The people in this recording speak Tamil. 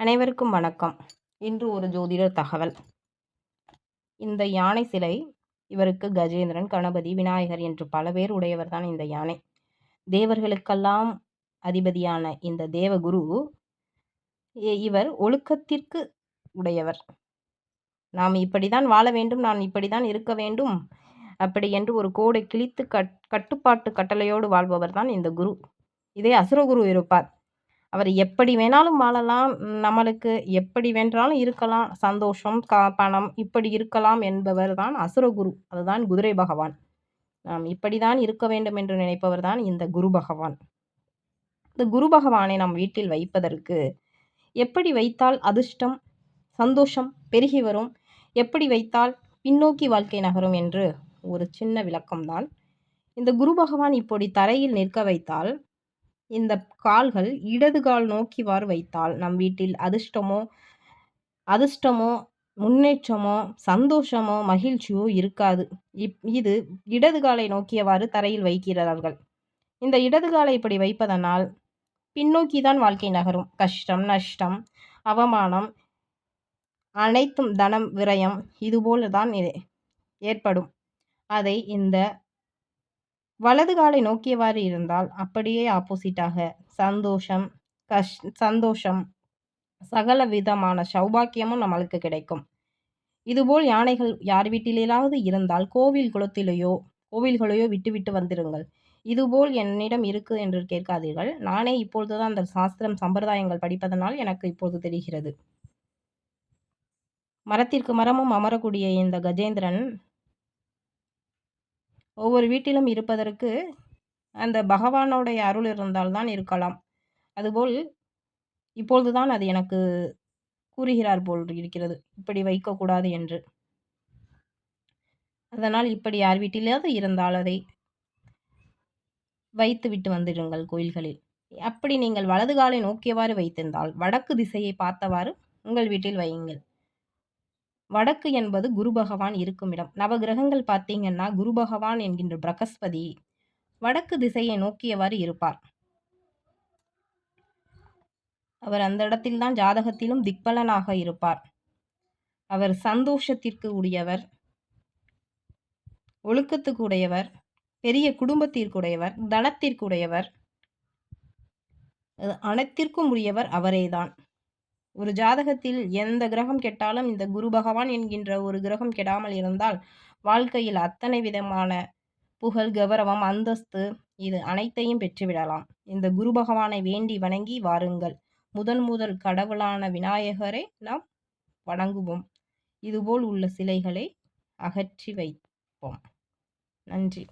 அனைவருக்கும் வணக்கம். இன்று ஒரு ஜோதிடர் தகவல். இந்த யானை சிலை இவருக்கு கஜேந்திரன் கணபதி விநாயகர் என்று பல பேர் உடையவர் தான் இந்த யானை. தேவர்களுக்கெல்லாம் அதிபதியான இந்த தேவகுரு இவர் ஒழுக்கத்திற்கு உடையவர். நாம் இப்படிதான் வாழ வேண்டும் நான் இப்படிதான் இருக்க வேண்டும் அப்படி என்று ஒரு கோடை கிழித்து கட் கட்டுப்பாட்டு கட்டளையோடு வாழ்பவர் தான் இந்த குரு. இதே அசுரகுரு இருப்பார். அவர் எப்படி வேணாலும் வாழலாம் நம்மளுக்கு எப்படி வேண்டாலும் இருக்கலாம் சந்தோஷம் கா பணம் இப்படி இருக்கலாம் என்பவர் தான் அசுரகுரு. அதுதான் குதிரை பகவான். நாம் இப்படி தான் இருக்க வேண்டும் என்று நினைப்பவர் தான் இந்த குரு பகவான். இந்த குரு பகவானை நம் வீட்டில் வைப்பதற்கு எப்படி வைத்தால் அதிர்ஷ்டம் சந்தோஷம் பெருகி வரும்? எப்படி வைத்தால் பின்னோக்கி வாழ்க்கை நகரும் என்று ஒரு சின்ன விளக்கம்தான். இந்த குரு பகவான் இப்படி தரையில் நிற்க வைத்தால் இந்த கால்கள் இடது கால் நோக்கிவாறு வைத்தால் நம் வீட்டில் அதிர்ஷ்டமோ அதிர்ஷ்டமோ முன்னேற்றமோ சந்தோஷமோ மகிழ்ச்சியோ இருக்காது. இப் இது இடது காலை நோக்கியவாறு தரையில் வைக்கிறார்கள். இந்த இடது காலை இப்படி வைப்பதனால் பின்னோக்கி தான் வாழ்க்கை நகரும். கஷ்டம் நஷ்டம் அவமானம் அனைத்தும் தனம் விரயம் இதுபோல தான் ஏற்படும். அதை இந்த வலது காலை நோக்கியவாறு இருந்தால் அப்படியே ஆப்போசிட்டாக சந்தோஷம் கஷ் சந்தோஷம். சகல விதமான சௌபாக்கியமும் நம்மளுக்கு கிடைக்கும். இதுபோல் யானைகள் யார் வீட்டிலேயாவது இருந்தால் கோவில் குளத்திலேயோ கோவில்களையோ விட்டுவிட்டு வந்திருங்கள். இதுபோல் என்னிடம் இருக்கு என்று கேட்காதீர்கள். நானே இப்பொழுதுதான் அந்த சாஸ்திரம் சம்பிரதாயங்கள் படிப்பதனால் எனக்கு இப்போது தெரிகிறது. மரத்திற்கு மரமும் அமரக்கூடிய இந்த கஜேந்திரன் ஒவ்வொரு வீட்டிலும் இருப்பதற்கு அந்த பகவானுடைய அருள் இருந்தால்தான் இருக்கலாம். அதுபோல் இப்பொழுதுதான் அது எனக்கு கூறுகிறார் போல் இருக்கிறது. இப்படி வைக்கக்கூடாது என்று. அதனால் இப்படி யார் வீட்டிலாவது இருந்தால் அதை வைத்து விட்டு வந்துடுங்கள் கோயில்களில். அப்படி நீங்கள் வலது காலை நோக்கியவாறு வைத்திருந்தால் வடக்கு திசையை பார்த்தவாறு உங்கள் வீட்டில் வையுங்கள். வடக்கு என்பது குரு பகவான் இருக்கும் இடம். நவகிரகங்கள் பார்த்தீங்கன்னா குரு பகவான் என்கின்ற பிரகஸ்பதி வடக்கு திசையை நோக்கியவாறு இருப்பார். அவர் அந்த இடத்தில்தான் ஜாதகத்திலும் திக்பலனாக இருப்பார். அவர் சந்தோஷத்திற்கு உடையவர் ஒழுக்கத்துக்கு உடையவர் பெரிய குடும்பத்திற்குடையவர் தனத்திற்குடையவர் தனத்திற்கு உடையவர் அனைத்திற்கும் உரியவர் அவரேதான். ஒரு ஜாதகத்தில் எந்த கிரகம் கெட்டாலும் இந்த குரு பகவான் என்கின்ற ஒரு கிரகம் கெடாமல் இருந்தால் வாழ்க்கையில் அத்தனை விதமான புகழ் கௌரவம் அந்தஸ்து இது அனைத்தையும் பெற்றுவிடலாம். இந்த குரு பகவானை வேண்டி வணங்கி வாருங்கள். முதன் முதல் கடவுளான விநாயகரை நாம் வணங்குவோம். இதுபோல் உள்ள சிலைகளை அகற்றி வைப்போம். நன்றி.